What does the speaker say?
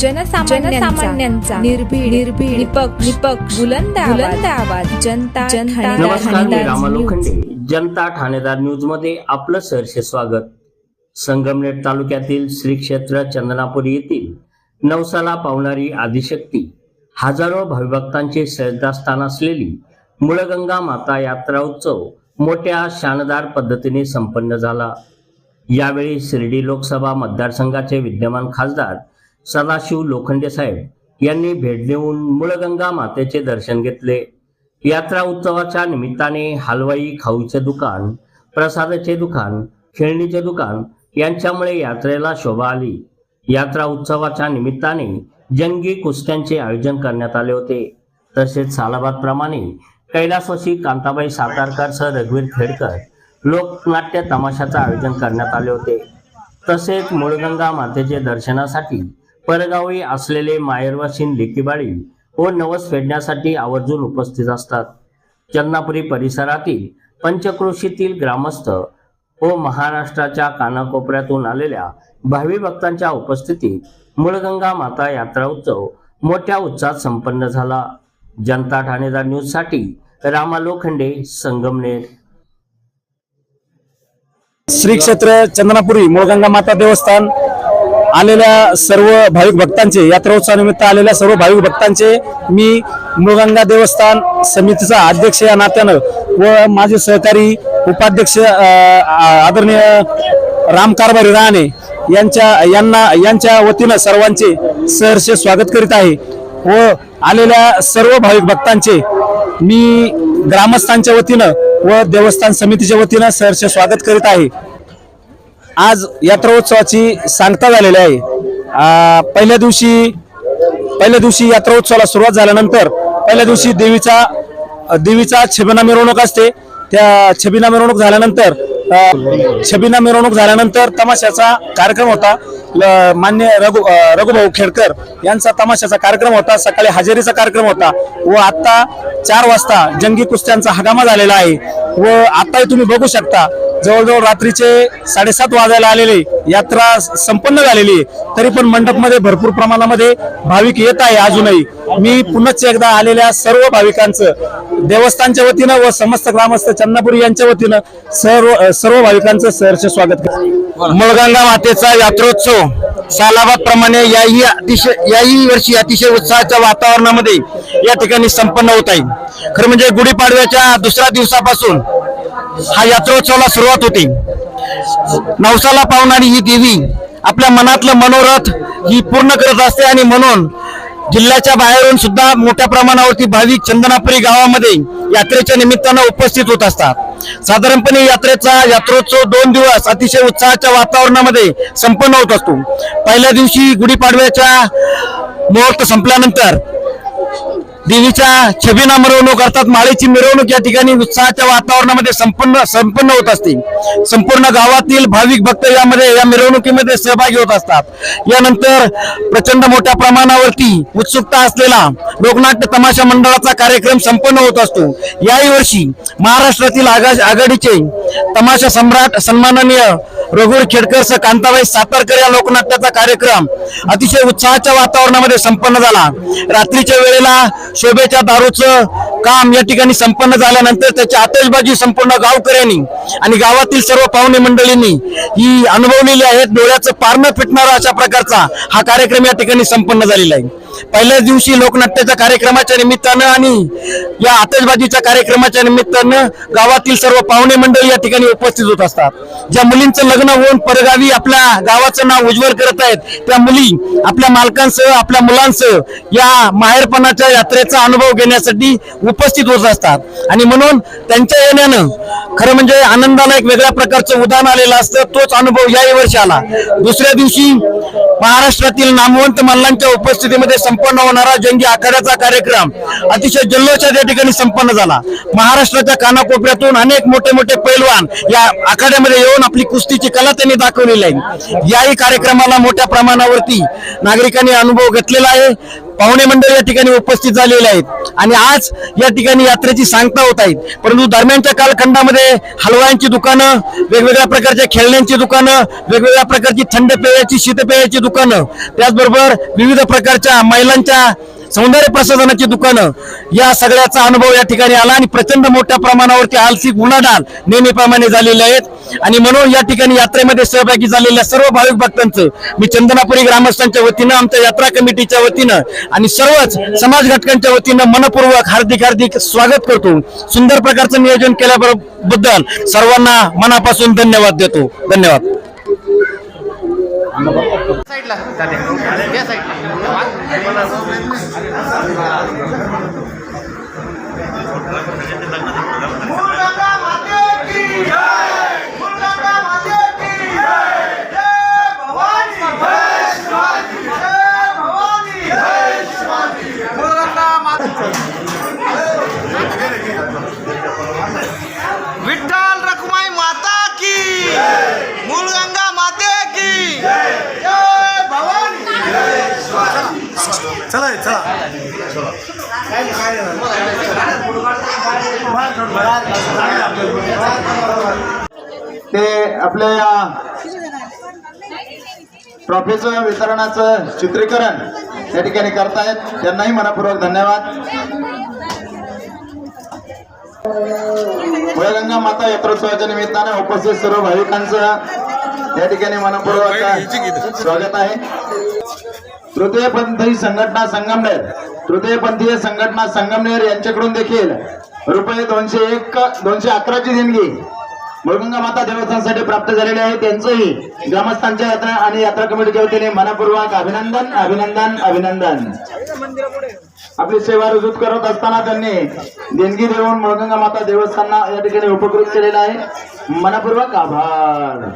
जनसामान्यांचा निर्भीड निर्भीड निपक्ष निपक्ष बुलंद बुलंद आवाज जनता जनता नमस्कार मी रामा लोखंडे जनता ठाणेदार न्यूजमध्ये आपलं सहर्ष स्वागत. संगमनेर तालुक्यातील श्री क्षेत्र चंदनापुरी येथील नवसाला पावणारी आदिशक्ती हजारो भविभक्तांचे श्रद्धास्थान असलेली मुळगंगा माता यात्रा उत्सव मोठ्या शानदार पद्धतीने संपन्न झाला. यावेळी शिर्डी लोकसभा मतदारसंघाचे विद्यमान खासदार सदाशिव लोखंडे साहेब यांनी भेट देऊन मुळगंगा मातेचे दर्शन घेतले. यात्रा उत्सवाच्या निमित्ताने हलवाई खाऊचे दुकान प्रसादाचे दुकान खेळणीचे दुकान यांच्यामुळे यात्रेला शोभा आली. यात्रा उत्सवाच्या निमित्ताने जंगी कुस्त्यांचे आयोजन करण्यात आले होते. तसेच सालाबाद प्रमाणे कैलासवासी कांताबाई सातारकर सह रघुवीर खेडकर लोकनाट्य तमाशाचं आयोजन करण्यात आले होते. तसेच मुळगंगा मातेचे दर्शनासाठी परगावी असलेले मायरवासीन लेकीबाळी व नवस फेडण्यासाठी आवर्जून उपस्थित असतात. चन्नापुरी परिसरातील पंचक्रोशीतील ग्रामस्थ व महाराष्ट्राच्या कानाकोपऱ्यातून आलेल्या भावी भक्तांच्या उपस्थितीत मुळगंगा माता यात्रा उत्सव मोठ्या उत्साहात संपन्न झाला. जनता ठाणेदार न्यूजसाठी रामा लोखंडे संगमनेर. श्री क्षेत्र चंदनापुरी मुळगंगा माता देवस्थान आलेल्या सर्व भाविक भक्तांचे यात्रोत्सवानिमित्त आलेल्या सर्व भाविक भक्तांचे मी मुळगंगा देवस्थान समितीचा अध्यक्ष या नात्यानं व माझे सहकारी उपाध्यक्ष आ- आदरणीय राम कारभारी राणे यांच्या यांना यांच्या वतीनं सर्वांचे सहर्ष स्वागत करीत आहे व आलेल्या सर्व भाविक भक्तांचे मी ग्रामस्थांच्या वतीनं व देवस्थान समितीच्या वतीनं सहर्ष स्वागत करीत आहे. आज यात्रोत्सवाची सांगता झालेली आहे. पहिल्या दिवशी पहिल्या दिवशी यात्रोत्सवाला सुरुवात झाल्यानंतर पहिल्या दिवशी देवीचा देवीचा छबिना मिरवणूक असते. त्या छबिना मिरवणूक झाल्यानंतर छबिना मिरवणूक झाल्यानंतर तमाशाचा कार्यक्रम होता. ल- मान्य रघु रघुभाऊ खेडकर यांचा तमाशाचा कार्यक्रम होता. सकाळी हजेरीचा कार्यक्रम होता व आत्ता चार वाजता जंगी कुस्त्यांचा हगामा झालेला आहे व आत्ताही तुम्ही बघू शकता जवळजवळ रात्रीचे साडेसात वाजायला आलेले यात्रा संपन्न झालेली आहे. तरी पण मंडपमध्ये भरपूर प्रमाणामध्ये भाविक येत आहे अजूनही. मी पुनश्च एकदा आलेल्या सर्व भाविकांचं देवस्थानच्या वतीनं व समस्त ग्रामस्थ चन्नापुरी यांच्या वतीनं सर्व सर्व भाविकांचं सहर्ष स्वागत करतो. मुळगंगा मातेचा यात्रोत्सव सालाबाद प्रमाणे याही अतिशय याही वर्षी अतिशय उत्साहाच्या वातावरणामध्ये या ठिकाणी संपन्न होत आहे. खरं म्हणजे गुढीपाडव्याच्या दुसऱ्या दिवसापासून हा यात्रोत्सवाला सुरुवात होते. नवसाला पावणारी ही देवी आपल्या मनातलं मनोरथ ही पूर्ण करत असते आणि म्हणून जिल्ह्याच्या बाहेरून सुद्धा मोठ्या प्रमाणावरती भाविक चंदनापुरी गावामध्ये यात्रेच्या निमित्तानं उपस्थित होत असतात. साधारणपणे यात्रेचा यात्रोत्सव दोन दिवस अतिशय उत्साहाच्या वातावरणामध्ये संपन्न होत असतो. पहिल्या दिवशी गुढीपाडव्याच्या मुहूर्त संपल्यानंतर देवीच्या छबीना मिरवणूक अर्थात माळेची मिरवणूक या ठिकाणी उत्साहाच्या वातावरणामध्ये संपन्न संपन्न होत असते. संपूर्ण गावातील भाविक भक्त यामध्ये या मिरवणुकीमध्ये सहभागी होत असतात. यानंतर प्रचंड मोठ्या प्रमाणावरती उत्सुकता असलेला लोकनाट्य तमाशा मंडळाचा कार्यक्रम संपन्न होत असतो. याही वर्षी महाराष्ट्रातील आगा- आघाडीचे तमाशा सम्राट सन्माननीय रघुर खेडकर सह कांताबाई सातारकर या लोकनाट्याचा कार्यक्रम अतिशय उत्साहाच्या वातावरणामध्ये संपन्न झाला. रात्रीच्या वेळेला शोभेच्या दारूचं काम या ठिकाणी संपन्न झाल्यानंतर त्याची आतषबाजी संपूर्ण गावकऱ्यांनी आणि गावातील सर्व पाहुणे मंडळींनी ही अनुभवलेली आहे डोळ्याचं पारणं फिटणारा अशा प्रकारचा हा कार्यक्रम या ठिकाणी संपन्न झालेला आहे. पहिल्याच दिवशी लोकनाट्याच्या कार्यक्रमाच्या निमित्तानं आणि या आतषबाजीच्या कार्यक्रमाच्या निमित्तानं गावातील सर्व पाहुणे मंडळी या ठिकाणी उपस्थित होत असतात. ज्या मुलींचं लग्न होऊन परगावी आपल्या गावाचं नाव उज्ज्वल करत आहेत त्या मुली आपल्या मालकांसह आपल्या मुलांसह या माहेरपणाच्या यात्रेचा अनुभव घेण्यासाठी उपस्थित होत असतात. आणि म्हणून त्यांच्या येण्यानं खरं म्हणजे आनंदाला एक वेगळ्या प्रकारचं उदाहरण आलेलं असतं तोच अनुभव याही वर्षी आला. दुसऱ्या दिवशी महाराष्ट्रातील नामवंत मल्लांच्या उपस्थितीमध्ये संपन्न होणारा जंगी आखाड्याचा कार्यक्रम. अतिशय जल्लोषात या ठिकाणी संपन्न झाला. महाराष्ट्राच्या कानाकोपऱ्यातून अनेक मोठे मोठे पैलवान या आखाड्यामध्ये येऊन आपली कुस्तीची कला त्यांनी दाखवलेली आहे. याही कार्यक्रमाला मोठ्या प्रमाणावरती नागरिकांनी अनुभव घेतलेला आहे. पाहुणे मंडळ या ठिकाणी उपस्थित झालेले आहेत. आणि आज या ठिकाणी यात्रेची सांगता होत आहेत. परंतु दरम्यानच्या कालखंडामध्ये हलवायांची दुकानं वेगवेगळ्या प्रकारच्या खेळण्यांची दुकानं वेगवेगळ्या प्रकारची थंड पेयाची शीतपेयाची दुकानं त्याचबरोबर विविध प्रकारच्या महिलांच्या सौंदर्य प्रसाधनाची दुकानं या सगळ्याचा अनुभव या ठिकाणी आला आणि प्रचंड मोठ्या प्रमाणावरती आलसिक उलाढाल नेहमीप्रमाणे झालेले आहेत. आणि म्हणून या ठिकाणी यात्रेमध्ये सहभागी झालेल्या सर्व भाविक भक्तांचं मी चंदनापुरी ग्रामस्थांच्या वतीनं आमच्या यात्रा कमिटीच्या वतीनं आणि सर्वच समाज घटकांच्या वतीनं मनपूर्वक हार्दिक हार्दिक स्वागत करतो. सुंदर प्रकारचं नियोजन केल्याबद्दल सर्वांना मनापासून धन्यवाद देतो. धन्यवाद. साईडला. या साईडला. ते आपल्या या ट्रॉफीचं वितरणाचं चित्रीकरण या ठिकाणी करतायत. त्यांनाही मनापूर्वक धन्यवाद. मुळगंगा माता यात्रोत्सवाच्या निमित्तानं उपस्थित सर्व भाविकांचं या ठिकाणी मनपूर्वक स्वागत आहे. तृतीयपंथी संघटना संगमनेर तृतीयपंथीय संघटना संगमनेर यांच्याकडून देखील रुपये दोनशे एक दोनशे अकराची देणगी मुळगंगा माता देवस्थानसाठी प्राप्त झालेले आहे. त्यांचंही ग्रामस्थांच्या यात्रा आणि यात्रा कमिटीच्या वतीने मनपूर्वक अभिनंदन अभिनंदन अभिनंदन. आपली सेवा रुजूत करत असताना त्यांनी देणगी देऊन मुळगंगा माता देवस्थानला या ठिकाणी उपकृत केलेला आहे. मनपूर्वक आभार.